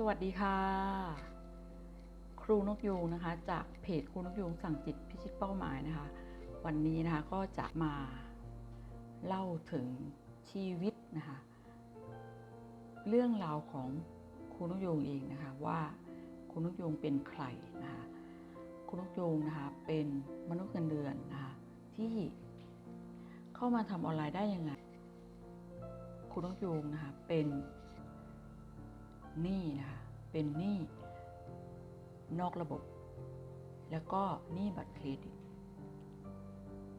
สวัสดีค่ะ ครูนกยูงนะคะ จากเพจครูนกยูงสั่งจิตพิชิตเป้าหมายนะคะ วันนี้นะคะก็จะมาเล่าถึงชีวิตนะคะ เรื่องราวของครูนกยูงเองนะคะว่าครูนกยูงเป็นใครนะคะครูนกยูงนะคะเป็นมนุษย์เงินเดือนนะคะที่เข้ามาทำออนไลน์ได้ยังไงครูนกยูงนะคะเป็น หนี้นะคะเป็นหนี้นอกระบบ แล้วก็หนี้บัตรเครดิต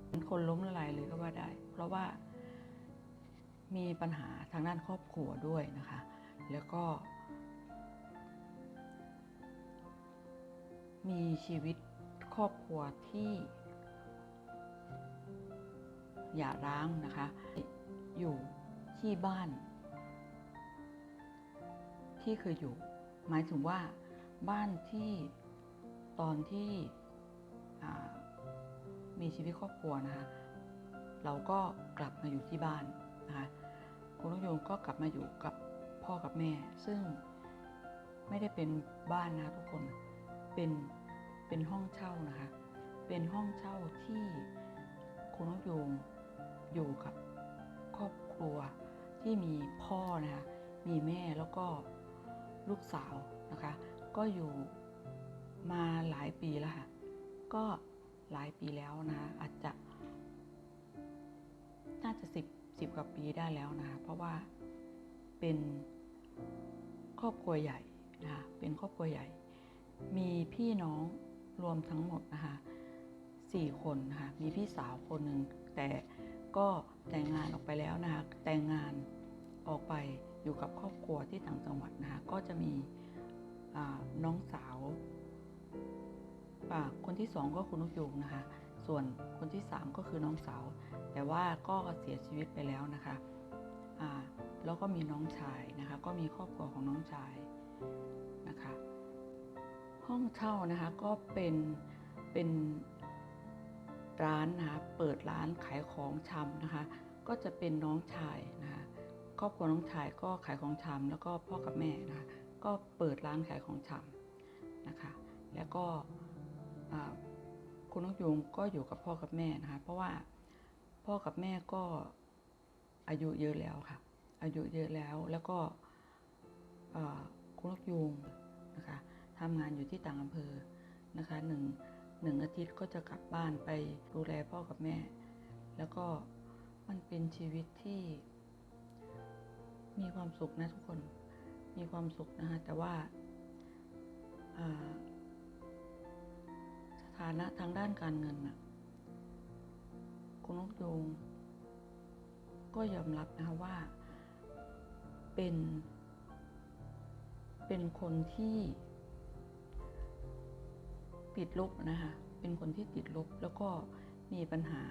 เป็นคนล้มละลายเลยก็ว่าได้ เพราะว่ามีปัญหาทางด้านครอบครัวด้วยนะคะ แล้วก็ มีชีวิตครอบครัวที่หย่าร้างนะคะ อยู่ที่บ้าน ที่เคยอยู่ หมายถึงว่าบ้านที่ตอนที่มีชีวิตครอบครัวนะคะเราก็กลับมาอยู่ที่บ้านนะคะคุณนกโยงก็กลับมาอยู่กับพ่อกับแม่ ซึ่งไม่ได้เป็นบ้านนะทุกคนเป็นเป็นห้องเช่านะคะ เป็นห้องเช่าที่คุณนกโยงอยู่กับครอบครัวที่มีพ่อนะคะมีแม่แล้วก็ ลูกสาวนะคะ ก็อยู่มาหลายปีแล้วค่ะ ก็หลายปีแล้วนะอาจจะน่าจะสิบสิบกว่าปีได้แล้วนะคะเพราะว่าเป็นครอบครัวใหญ่นะคะเป็นครอบครัวใหญ่ มีพี่น้องรวมทั้งหมดนะคะสี่คนนะคะมีพี่สาวคนหนึ่งแต่ก็แต่งงานออกไปแล้วนะคะแต่งงานออกไป อยู่กับครอบครัวที่ต่างจังหวัดนะคะก็จะมีน้องสาวคนที่สองก็คุณนกยูงนะคะ ส่วนคนที่สามก็คือน้องสาว แต่ว่าก็เสียชีวิตไปแล้วนะคะแล้วก็มีน้องชายนะคะ ก็มีครอบครัวของน้องชายนะคะ ห้องเช่านะคะก็เป็นเป็นร้านนะคะ เปิดร้านขายของชำนะคะ ก็จะเป็นน้องชายนะคะ ครอบครัวน้องชายก็ขายของชำแล้วก็พ่อกับแม่นะคะก็เปิดร้านขายของชำนะคะ แล้วก็คุณนกยุงก็อยู่กับพ่อกับแม่นะคะ เพราะว่าพ่อกับแม่ก็อายุเยอะแล้วค่ะ อายุเยอะแล้วแล้วก็คุณนกยุงนะคะทำงานอยู่ที่ต่างอำเภอนะคะหนึ่งหนึ่งอาทิตย์ก็จะกลับบ้านไปดูแลพ่อกับแม่ แล้วก็มันเป็นชีวิตที่ มีความสุขนะทุกคน มีความสุขนะคะแต่ว่าสถานะทางด้านการเงินน่ะคุณนกยง ก็ยอมรับนะคะว่าเป็น เป็นคนที่ติดลบนะคะเป็นคนที่ติดลบแล้วก็มีปัญหา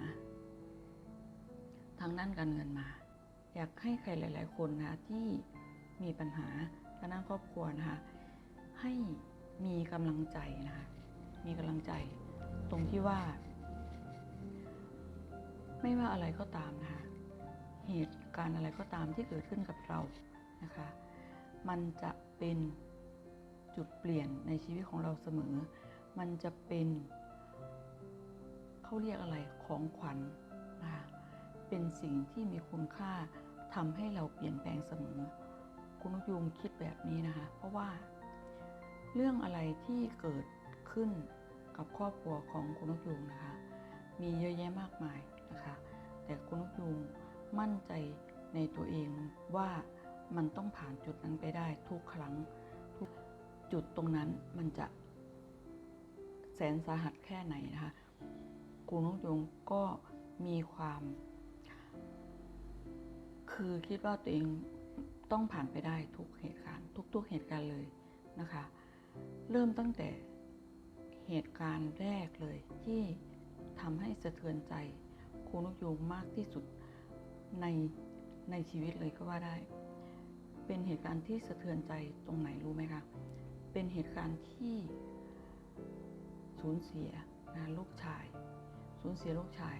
ทางด้านการเงินมา อยากให้ใครหลาย ๆ คนนะคะที่มีปัญหาทางด้านครอบครัวนะคะให้มีกำลังใจนะคะมีกำลังใจตรงที่ว่า ไม่ว่าอะไรก็ตามนะคะเหตุการณ์อะไรก็ตามที่เกิดขึ้นกับเรานะคะ มันจะเป็นจุดเปลี่ยนในชีวิตของเราเสมอ มันจะเป็นเขาเรียกอะไรของขวัญนะคะ เป็นสิ่งที่มีคุณค่าทำให้เราเปลี่ยนแปลงเสมอ คุณยูงคิดแบบนี้นะคะ เพราะว่า เรื่องอะไรที่เกิดขึ้นกับครอบครัวของคุณนกยูงนะคะ มีเยอะแยะมากมายนะคะ แต่คุณนกยูงมั่นใจในตัวเองว่ามันต้องผ่านจุดนั้นไปได้ทุกครั้งทุกจุดตรงนั้นมันจะแสนสาหัสแค่ไหนนะคะคุณนกยูงก็มีความ คือคิดว่าตัวเองต้องผ่านไปได้ทุกเหตุการณ์ ทุก ๆเหตุการณ์เลยนะคะ เริ่มตั้งแต่เหตุการณ์แรกเลยที่ทำให้สะเทือนใจครูนกยูงมากที่สุดในในชีวิตเลยก็ว่าได้ เป็นเหตุการณ์ที่สะเทือนใจตรงไหนรู้ไหมคะ เป็นเหตุการณ์ที่สูญเสียนะลูกชาย สูญเสียลูกชาย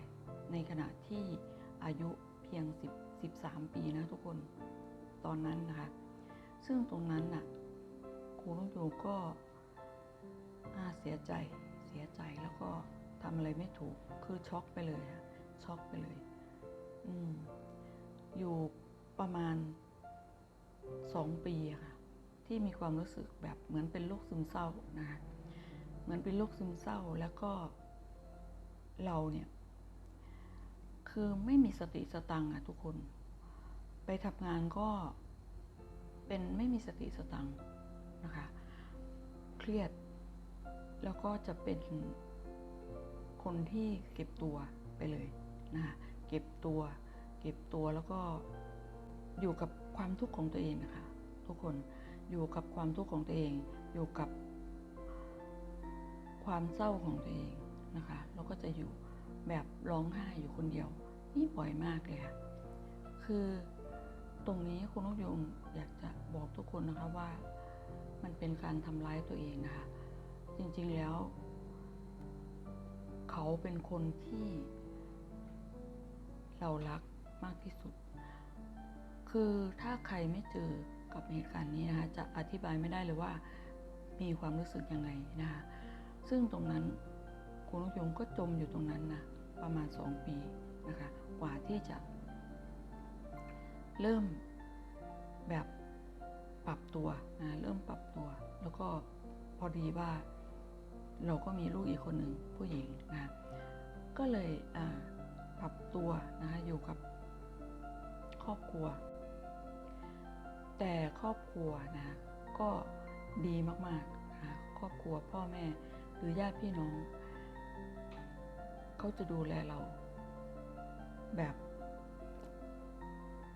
ในขณะที่อายุเพียง10 13 ปีนะทุกคนตอนนั้นนะคะ ซึ่งตรงนั้นน่ะครูนกยูงก็เสียใจเสียใจแล้วก็ทำอะไรไม่ถูกคือช็อกไปเลยค่ะช็อกไปเลยอืมอยู่ประมาณสองปีค่ะ ที่มีความรู้สึกแบบเหมือนเป็นโรคซึมเศร้านะคะเหมือนเป็นโรคซึมเศร้าแล้วก็เราเนี่ย คือไม่มีสติสตังค์อะทุกคน ไปทำงานก็เป็นไม่มีสติสตังค์นะคะ เครียด แล้วก็จะเป็นคนที่เก็บตัวไปเลยนะคะเก็บตัว เก็บตัวแล้วก็อยู่กับความทุกข์ของตัวเองนะคะทุกคนอยู่กับความทุกข์ของตัวเอง อยู่กับความเศร้าของตัวเองนะคะแล้วก็จะอยู่แบบร้องไห้อยู่คนเดียว นี่บ่อยมากเลยค่ะคือตรงนี้คุณนกยงอยากจะบอกทุกคนนะคะว่า มันเป็นการทำร้ายตัวเองนะคะ จริงๆแล้ว เขาเป็นคนที่ เรารักมากที่สุด คือถ้าใครไม่เจอกับเหตุการณ์นี้นะคะ จะอธิบายไม่ได้เลยว่ามีความรู้สึกยังไงนะคะซึ่งตรงนั้นคุณนกยงก็จมอยู่ตรงนั้นนะประมาณสองปี นะคะ กว่าที่จะ เริ่มแบบปรับตัวนะเริ่มปรับตัว แล้วก็พอดีว่าเราก็มีลูกอีกคนหนึ่งผู้หญิงนะก็เลยปรับตัวนะคะอยู่กับครอบครัว แต่ครอบครัวนะก็ดีมากๆนะครอบครัวพ่อแม่หรือญาติพี่น้อง เขาจะดูแลเรา แบบ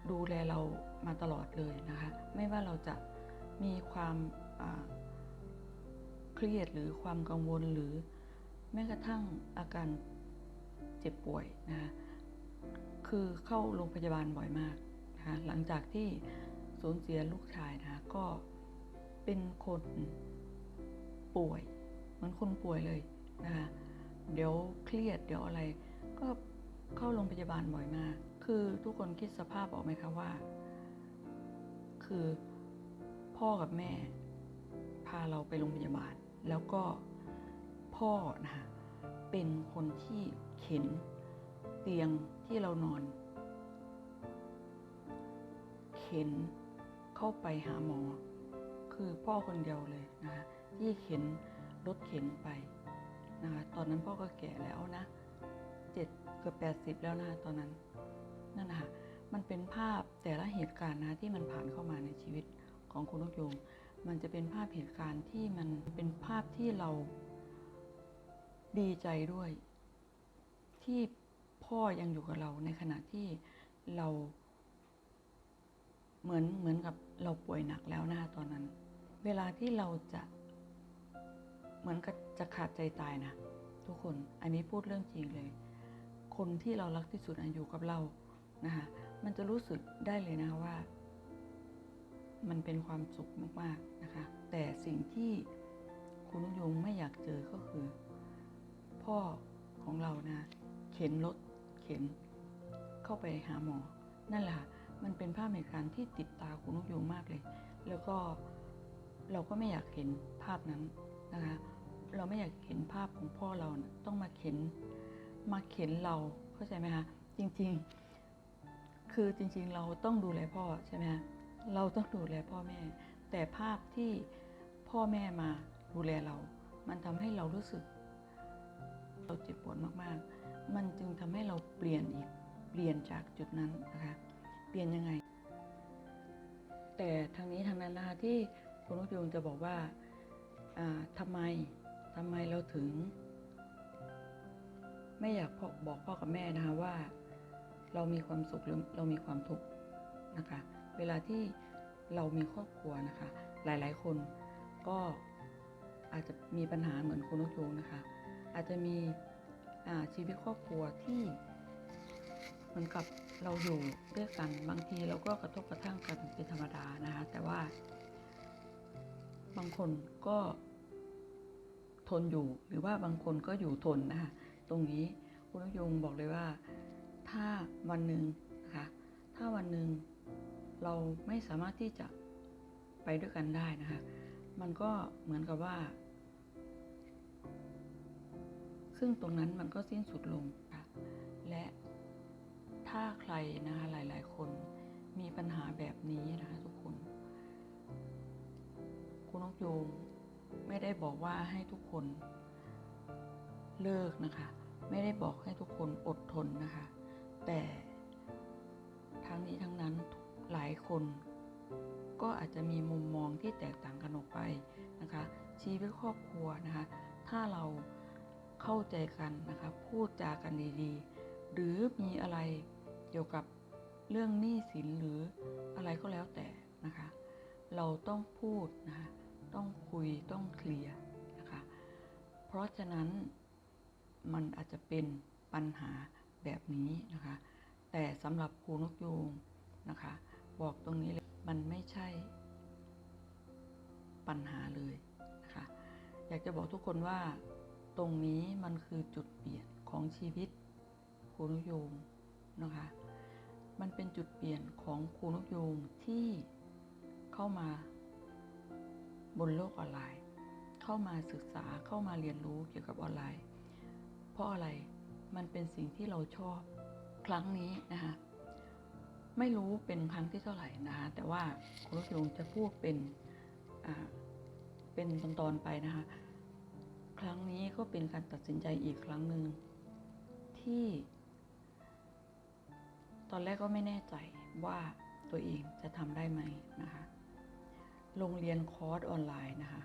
ดูแลเรามาตลอดเลยนะคะ ไม่ว่าเราจะมีความเครียดหรือความกังวลหรือแม้กระทั่งอาการเจ็บป่วยนะคะคือเข้าโรงพยาบาลบ่อยมากนะคะหลังจากที่สูญเสียลูกชายนะคะก็เป็นคนป่วยเหมือนคนป่วยเลยนะคะเดี๋ยวเครียดเดี๋ยวอะไรก็ เข้าโรงพยาบาลบ่อยมาก คือทุกคนคิดสภาพออกไหมคะว่า คือพ่อกับแม่ พาเราไปโรงพยาบาล แล้วก็พ่อนะคะเป็นคนที่เข็นเตียงที่เรานอน เข็นเข้าไปหาหมอ คือพ่อคนเดียวเลยนะคะที่เข็นรถเข็นไปนะคะตอนนั้นพ่อก็แก่แล้วนะ เจ็ดเกือบแปดสิบแล้วนะตอนนั้นนั่นนะคะมันเป็นภาพแต่ละเหตุการณ์นะที่มันผ่านเข้ามาในชีวิตของคุณนกยงมันจะเป็นภาพเหตุการณ์ที่มันเป็นภาพที่เราดีใจด้วย ที่พ่อยังอยู่กับเราในขณะที่เรา เหมือนเหมือนกับเราป่วยหนักแล้วนะคะตอนนั้น เวลาที่เราจะเหมือนกับจะขาดใจตายนะทุกคนอันนี้พูดเรื่องจริงเลย คนที่เรารักที่สุดอยู่กับเรานะคะมันจะรู้สึกได้เลยนะคะว่า มันเป็นความสุขมากๆนะคะ แต่สิ่งที่คุณยงไม่อยากเจอก็คือ พ่อของเรานะเข็นรถเข็นเข้าไปหาหมอ นั่นแหละค่ะมันเป็นภาพเหตุการณ์ที่ติดตาคุณนกยูงมากเลย แล้วก็เราก็ไม่อยากเห็นภาพนั้นนะคะ เราไม่อยากเห็นภาพของพ่อเรานะต้องมาเข็น มาเข็นเราเข้าใจไหมคะจริงๆ คือจริงๆเราต้องดูแลพ่อใช่ไหมคะเราต้องดูแลพ่อแม่ แต่ภาพที่พ่อแม่มาดูแลเรา มันทำให้เรารู้สึก เราเจ็บปวดมากๆ มันจึงทำให้เราเปลี่ยนอีกเปลี่ยนจากจุดนั้นนะคะเปลี่ยนยังไง แต่ทางนี้ทางนั้นนะคะที่คุณนกยูงจะบอกว่าอ่าทำไมทำไมเราถึง ไม่อยากบอกพ่อกับแม่นะคะว่า เรามีความสุขหรือเรามีความทุกข์นะคะ เวลาที่เรามีครอบครัวนะคะ หลายๆ คนก็อาจจะมีปัญหาเหมือนคุณนกยูงนะคะ อาจจะมีชีวิตครอบครัวที่เหมือนกับเราอยู่ด้วยกันบางทีเราก็กระทบกระทั่งกันเป็นธรรมดานะคะ แต่ว่า บางคนก็ทนอยู่หรือว่าบางคนก็อยู่ทนนะคะ ตรงนี้คุณนกยงบอกเลยว่า ถ้าวันหนึ่งนะคะถ้าวันหนึ่งเราไม่สามารถที่จะไปด้วยกันได้นะคะ มันก็เหมือนกับว่า ซึ่งตรงนั้นมันก็สิ้นสุดลงค่ะและถ้าใครนะคะหลาย ๆ คนมีปัญหาแบบนี้นะคะทุกคน คุณนกยูงไม่ได้บอกว่าให้ทุกคน เลิกนะคะ ไม่ได้บอกให้ทุกคนอดทนนะคะ แต่ทั้งนี้ทั้งนั้นหลายคน ก็อาจจะมีมุมมองที่แตกต่างกันออกไปนะคะ ชีวิตครอบครัวนะคะ ถ้าเราเข้าใจกันนะคะ พูดจากันดีๆ หรือมีอะไรเกี่ยวกับเรื่องหนี้สินหรืออะไรก็แล้วแต่นะคะ เราต้องพูดนะคะ ต้องคุยต้องเคลียร์นะคะ เพราะฉะนั้น มันอาจจะเป็นปัญหาแบบนี้นะคะ แต่สำหรับครูนกยูงนะคะ บอกตรงนี้เลยมันไม่ใช่ปัญหาเลยนะคะ อยากจะบอกทุกคนว่าตรงนี้มันคือจุดเปลี่ยนของชีวิตครูนกยูงนะคะ มันเป็นจุดเปลี่ยนของครูนกยูงที่เข้ามาบนโลกออนไลน์ เข้ามาศึกษาเข้ามาเรียนรู้เกี่ยวกับออนไลน์ เพราะอะไรมันเป็นสิ่งที่เราชอบครั้งนี้นะคะไม่รู้เป็นครั้งที่เท่าไหร่นะคะแต่ว่าคุณลูกยงจะพูดเป็นอ่าเป็นตอนๆไปนะคะครั้งนี้ก็เป็นการตัดสินใจอีกครั้งหนึ่งที่ ตอนแรกก็ไม่แน่ใจว่าตัวเองจะทำได้ไหมนะคะโรงเรียนคอร์สออนไลน์นะคะ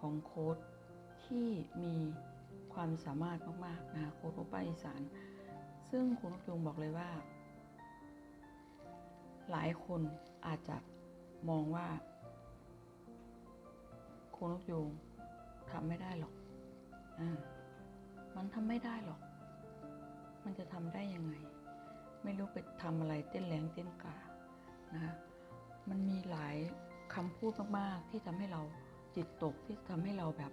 ของโค้ดที่มี ความสามารถมากๆนะคะโค้ดโอป้าอีสาน ซึ่งคุณนกยุงบอกเลยว่า หลายคนอาจจะมองว่าคุณนกยูงทำไม่ได้หรอกอมันทำไม่ได้หรอก มันจะทำได้ยังไง ไม่รู้ไปทำอะไรเต้นแรงเต้นกานะคะมันมีหลายคำพูดมาก ๆ ที่ทำให้เราจิตตกที่ทำให้เราแบบ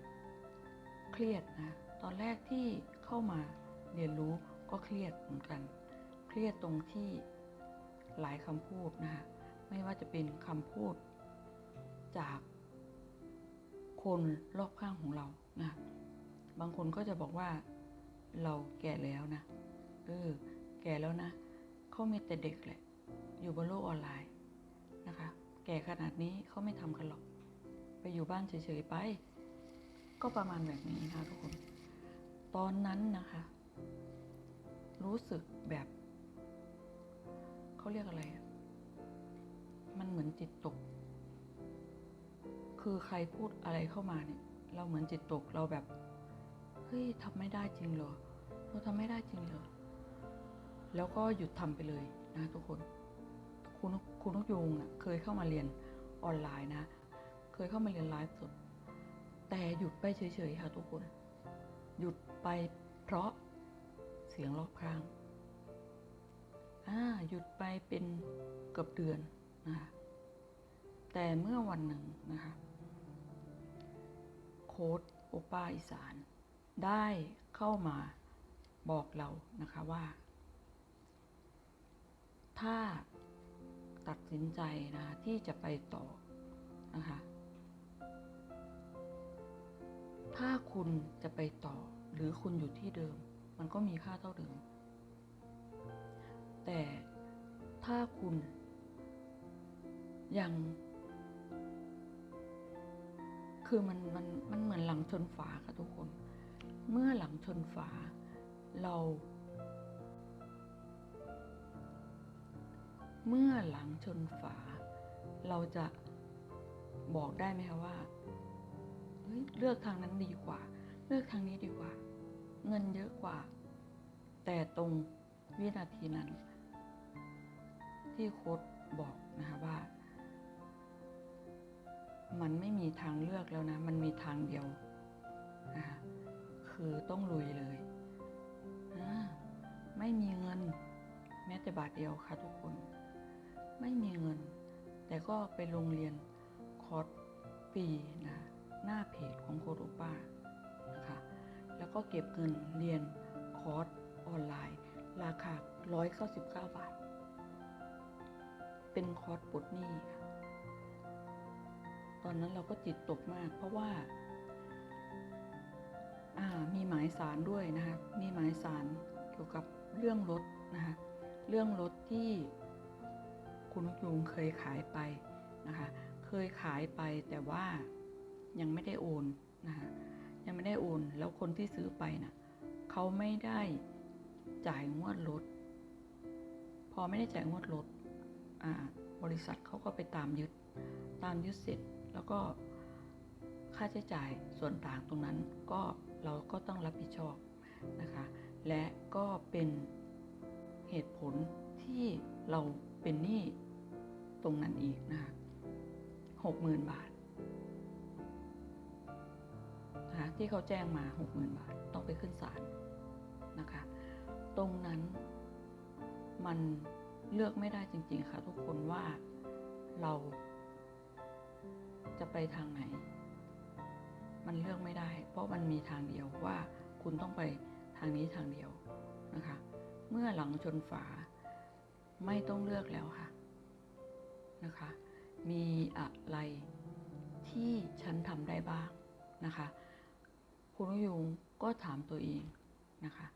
เครียดนะ ตอนแรกที่เข้ามาเรียนรู้ก็เครียดเหมือนกัน เครียดตรงที่หลายคำพูดนะคะไม่ว่าจะเป็นคำพูดจากคนรอบข้างของเรานะบางคนก็จะบอกว่าเราแก่แล้วนะ เออ แก่แล้วนะ เขามีแต่เด็กแหละ อยู่บนโลกออนไลน์นะคะ แก่ขนาดนี้เขาไม่ทำกันหรอก ไปอยู่บ้านเฉยๆไป ก็ประมาณแบบนี้นะคะทุกคน ตอนนั้นนะคะ รู้สึกแบบเขาเรียกอะไร มันเหมือนจิตตก คือใครพูดอะไรเข้ามาเนี่ย เราเหมือนจิตตกเราแบบ เฮ้ยทำไม่ได้จริงเหรอเราทำไม่ได้จริงเหรอ แล้วก็หยุดทำไปเลยนะทุกคน คุณคุณนกยูงอะเคยเข้ามาเรียนออนไลน์นะ เคยเข้ามาเรียนไลฟ์สด แต่หยุดไปเฉยๆค่ะทุกคน หยุด ไปเพราะเสียงรอบข้างอ่าหยุดไปเป็นเกือบเดือนนะคะแต่เมื่อวันหนึ่งนะคะโค้ดโอป้าอีสาน ได้เข้ามาบอกเรานะคะว่า ถ้าตัดสินใจนะะที่จะไปต่อนะคะถ้าคุณจะไปต่อ หรือคุณอยู่ที่เดิม มันก็มีค่าเท่าเดิม แต่ถ้าคุณยัง คือมันมันมันเหมือนหลังชนฝาค่ะทุกคน เมื่อหลังชนฝา เรา เมื่อหลังชนฝา เราจะบอกได้ไหมคะว่าเฮ้ยเลือกทางนั้นดีกว่า เลือกทางนี้ดีกว่า เงินเยอะกว่า แต่ตรงวินาทีนั้น ที่โค้ดบอกนะคะว่า มันไม่มีทางเลือกแล้วนะ มันมีทางเดียวนะคะคือต้องลุยเลยไม่มีเงิน แม้แต่บาทเดียวค่ะทุกคน ไม่มีเงิน แต่ก็ไปโรงเรียนคอร์สฟรีนะหน้าเพจของโคโรป้า ก็เก็บเงินเรียนคอร์สออนไลน์ ราคา 199 บาท เป็นคอร์สปลดหนี้ค่ะตอนนั้นเราก็จิตตกมาก เพราะว่าามีหมายสารด้วยนะคะ มีหมายสารเกี่ยวกับเรื่องรถนะคะ เรื่องรถที่คุณยูงเคยขายไปนะคะ เคยขายไปแต่ว่ายังไม่ได้โอนนะคะ ยังไม่ได้โอน แล้วคนที่ซื้อไปนะ่ะเขาไม่ได้จ่ายงวดรถ พอไม่ได้จ่ายงวดรถบริษัทเขาก็ไปตามยึด ตามยึดเสร็จแล้วก็ค่าใช้จ่ายส่วนต่างตรงนั้นก็เราก็ต้องรับผิดชอบนะคะ และก็เป็นเหตุผลที่เราเป็นหนี้ตรงนั้นอีกนะคะหกหมื่นบาท นะคะที่เขาแจ้งมาหกหมื่นบาท ต้องไปขึ้นศาลนะคะ ตรงนั้นมันเลือกไม่ได้จริง ๆ ค่ะ ทุกคนว่าเราจะไปทางไหน มันเลือกไม่ได้ เพราะมันมีทางเดียวว่าคุณต้องไปทางนี้ทางเดียวนะคะ เมื่อหลังชนฝาไม่ต้องเลือกแล้วค่ะนะคะ มีอะไรที่ฉันทำได้บ้างนะคะ คุณนยุงก็ถามตัวเองนะคะ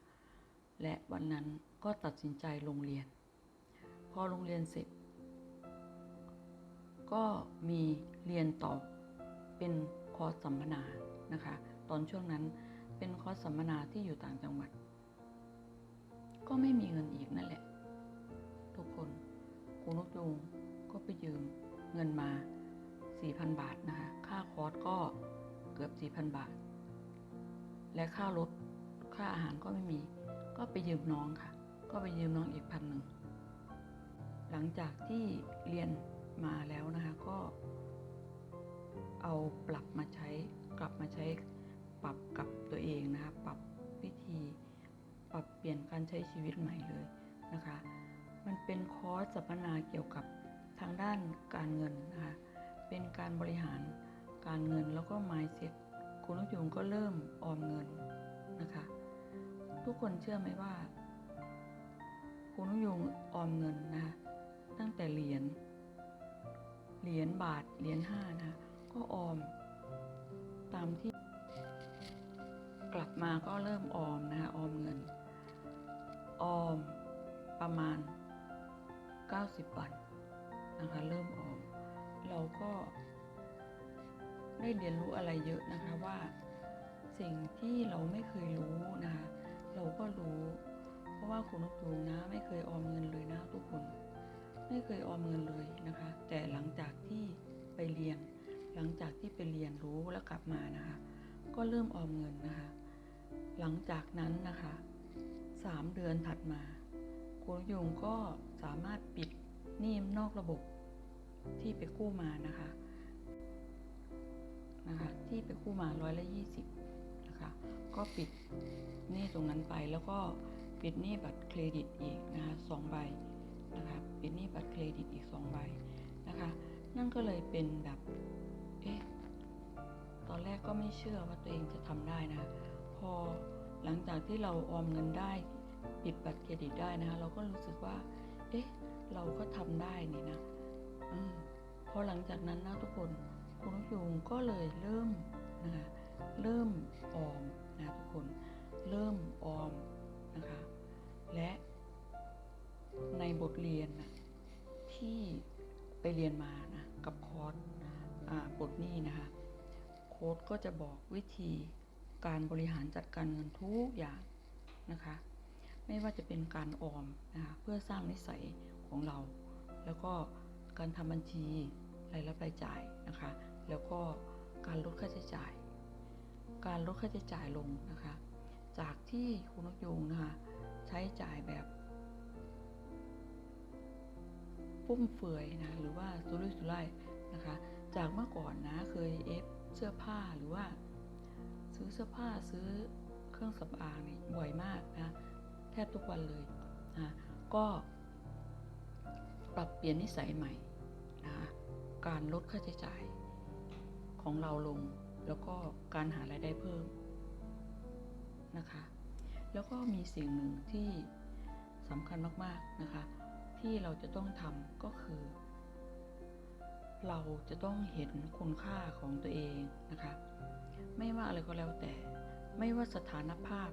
และวันนั้นก็ตัดสินใจลงเรียน พอโรงเรียนเสร็จ ก็มีเรียนต่อเป็นคอร์สสัมมนานะคะ ตอนช่วงนั้นเป็นคอร์สสัมมนาที่อยู่ต่างจังหวัด ก็ไม่มีเงินอีกนั่นแหละ ทุกคนครูนกยูงก็ไปยืมเงินมา 4,000 บาทนะคะ ค่าคอร์สก็เกือบ 4,000 บาท และค่ารถค่าอาหารก็ไม่มี ก็ไปยืมน้องค่ะ ก็ไปยืมน้องอีกพันหนึ่งหลังจากที่เรียนมาแล้วนะคะก็ เอาปรับมาใช้กลับมาใช้ปรับกับตัวเองนะคะปรับวิธี ปรับเปลี่ยนการใช้ชีวิตใหม่เลยนะคะ มันเป็นคอร์สสัมมนาเกี่ยวกับทางด้านการเงินนะคะเป็นการบริหารการเงินแล้วก็ mindset คุณลูกยุงก็เริ่มออมเงินนะคะ ทุกคนเชื่อไหมว่าคุณลูกยุงออมเงินนะคะตั้งแต่เหรียญเหรียญบาทเหรียญห้านะคะก็ออมตามที่ กลับมาก็เริ่มออมนะคะออมเงิน ออมประมาณ 90 วันนะคะเริ่มออม เราก็ ได้เรียนรู้อะไรเยอะนะคะว่า สิ่งที่เราไม่เคยรู้นะคะ เราก็รู้ เพราะว่าคุณนกยูงนะ ไม่เคยออมเงินเลยนะทุกคน ไม่เคยออมเงินเลยนะคะ แต่หลังจากที่ไปเรียน หลังจากที่ไปเรียนรู้แล้วกลับมานะคะ ก็เริ่มออมเงินนะคะ หลังจากนั้นนะคะสามเดือนถัดมาคุณยุงก็สามารถปิดหนี้นอกระบบที่ไปกู้มานะคะ นะคะที่ไปกู้มาร้อยละยี่สิบนะคะก็ปิดหนี้ตรงนั้นไปแล้วก็ปิดหนี้บัตรเครดิตอีกนะคะสองใบนะคะปิดหนี้บัตรเครดิตอีกสองใบนะคะนั่นก็เลยเป็นแบบเอ๊ะตอนแรกก็ไม่เชื่อว่าตัวเองจะทำได้นะะพอหลังจากที่เราออมเงินได้ปิดบัตรเครดิตได้นะคะเราก็รู้สึกว่า เอ๊ะ เราก็ทำได้นี่นะอมพอหลังจากนั้นนะทุกคน คุณนกยูงก็เลยเริ่มนะคะเริ่มออมนะทุกคนเริ่มออมนะคะและในบทเรียนนะที่ไปเรียนมานะกับคอร์สบทนี้นะคะโค้ดก็จะบอกวิธีการบริหารจัดการเงินทุกอย่างนะคะ ไม่ว่าจะเป็นการออมนะคะเพื่อสร้างนิสัยของเรา แล้วก็การทำบัญชีรายรับรายจ่ายนะคะ แล้วก็การลดค่าใช้จ่าย การลดค่าใช้จ่ายลงนะคะ จากที่คุณนกยูงนะคะใช้จ่ายแบบฟุ่มเฟือยนะหรือว่าสุรุ่ยสุร่ายนะคะ จากเมื่อก่อนนะเคยเอฟเสื้อผ้าหรือว่า ซื้อเสื้อผ้าซื้อเครื่องสำอางนี่บ่อยมากนะแทบทุกวันเลยนะก็ปรับเปลี่ยนนิสัยใหม่นะการลดค่าใช้จ่าย ของเราลง แล้วก็การหารายได้เพิ่มนะคะ แล้วก็มีสิ่งหนึ่งที่สำคัญมากๆนะคะ ที่เราจะต้องทำก็คือ เราจะต้องเห็นคุณค่าของตัวเองนะคะ ไม่ว่าอะไรก็แล้วแต่ ไม่ว่าสถานภาพ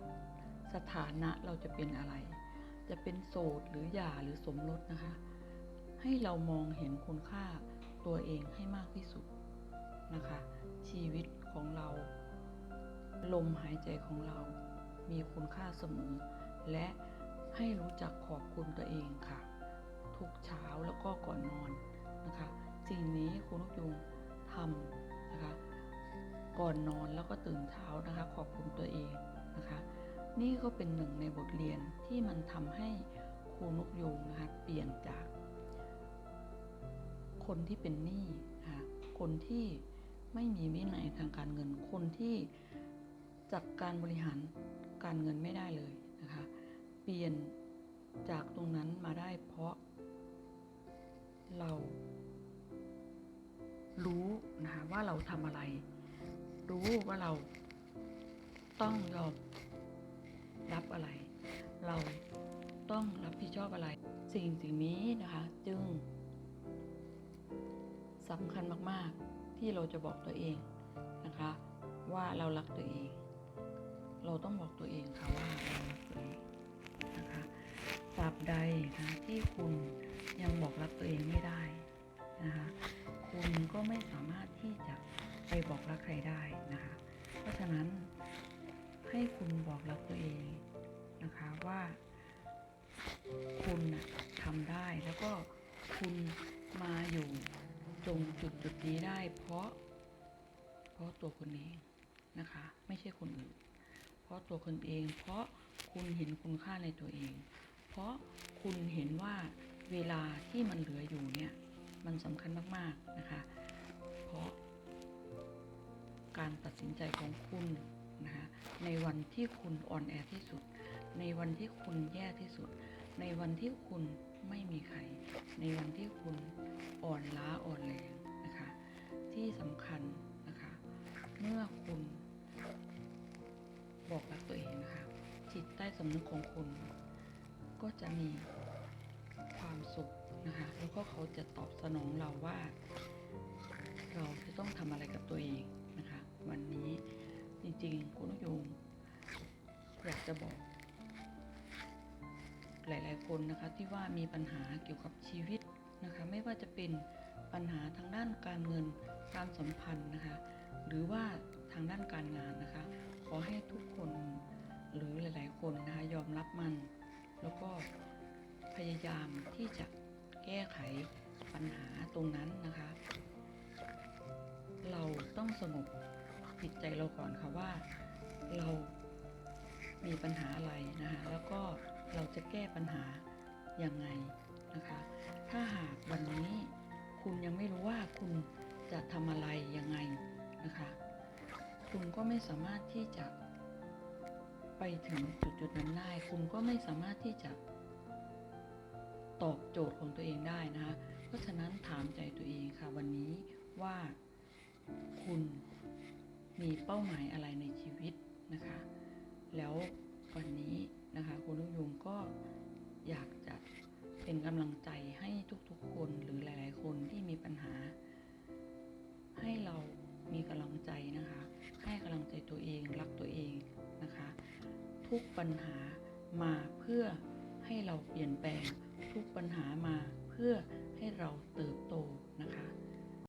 สถานะเราจะเป็นอะไร จะเป็นโสดหรือหย่าหรือสมรสนะคะ ให้เรามองเห็นคุณค่าตัวเองให้มากที่สุด นะคะ ชีวิตของเรา ลมหายใจของเรา มีคุณค่าเสมอ และให้รู้จักขอบคุณตัวเองค่ะ ทุกเช้าแล้วก็ก่อนนอนนะคะสิ่งนี้คุณนกยุงทำนะคะ ก่อนนอนแล้วก็ตื่นเช้านะคะ ขอบคุณตัวเองนะคะ นี่ก็เป็นหนึ่งในบทเรียนที่มันทำให้ครูนกยูงนะคะเปลี่ยนจาก คนที่เป็นหนี้นะคะคนที่ ไม่มีวินัยทางการเงินคนที่จัดการบริหารการเงินไม่ได้เลยนะคะเปลี่ยนจากตรงนั้นมาได้เพราะ เรารู้นะคะว่าเราทำอะไร รู้ว่าเราต้องยอมรับอะไร เราต้องรับผิดชอบอะไร สิ่งสิ่งนี้นะคะ จึงสำคัญมาก ๆ ที่เราจะบอกตัวเองนะคะ ว่าเรารักตัวเอง เราต้องบอกตัวเองค่ะว่าเรารักตัวเองนะคะตราบใดนะที่คุณยังบอกรักตัวเองไม่ได้นะคะคุณก็ไม่สามารถที่จะไปบอกรักใครได้นะคะ เพราะฉะนั้นให้คุณบอกรักตัวเองนะคะว่าคุณนะทำได้แล้วก็คุณมาอยู่ ตรงจุดจุดนี้ได้ เพราะ เพราะตัวคุณเองนะคะ ไม่ใช่คนอื่น เพราะตัวคุณเอง เพราะคุณเห็นคุณค่าในตัวเอง เพราะคุณเห็นว่าเวลาที่มันเหลืออยู่เนี่ยมันสำคัญมากๆนะคะ เพราะ การตัดสินใจของคุณนะคะในวันที่คุณอ่อนแอที่สุด ในวันที่คุณแย่ที่สุด ในวันที่คุณ ไม่มีใครในวันที่คุณอ่อนล้าอ่อนแรงนะคะ ที่สำคัญนะคะ เมื่อคุณบอกรักตัวเองนะคะ จิตใต้สำนึกของคุณ ก็จะมีความสุขนะคะ แล้วก็เขาจะตอบสนองเราว่า เราจะต้องทำอะไรกับตัวเองนะคะ วันนี้จริงๆ คุณนกยูงอยากจะบอก หลาย ๆ คนนะคะที่ว่ามีปัญหาเกี่ยวกับชีวิตนะคะไม่ว่าจะเป็นปัญหาทางด้านการเงินการสัมพันธ์นะคะหรือว่าทางด้านการงานนะคะขอให้ทุกคนหรือหลาย ๆ คนนะคะยอมรับมัน แล้วก็พยายามที่จะแก้ไขปัญหาตรงนั้นนะคะ เราต้องสงบจิตใจเราก่อนค่ะว่าเรามีปัญหาอะไรนะคะแล้วก็ เราจะแก้ปัญหายังไงนะคะ ถ้าหากวันนี้คุณยังไม่รู้ว่าคุณจะทำอะไรยังไงนะคะ คุณก็ไม่สามารถที่จะไปถึงจุดจุดๆนั้นได้ คุณก็ไม่สามารถที่จะตอบโจทย์ของตัวเองได้นะคะ เพราะฉะนั้นถามใจตัวเองค่ะ วันนี้ว่าคุณมีเป้าหมายอะไรในชีวิตนะคะ แล้ววันนี้ นะคะคุณลูกยุงก็อยากจะเป็นกำลังใจให้ทุกๆคนหรือหลาย ๆ คนที่มีปัญหา ให้เรามีกำลังใจนะคะ ให้กำลังใจตัวเองรักตัวเองนะคะ ทุกปัญหามาเพื่อให้เราเปลี่ยนแปลงทุกปัญหามาเพื่อให้เราเติบโตนะคะ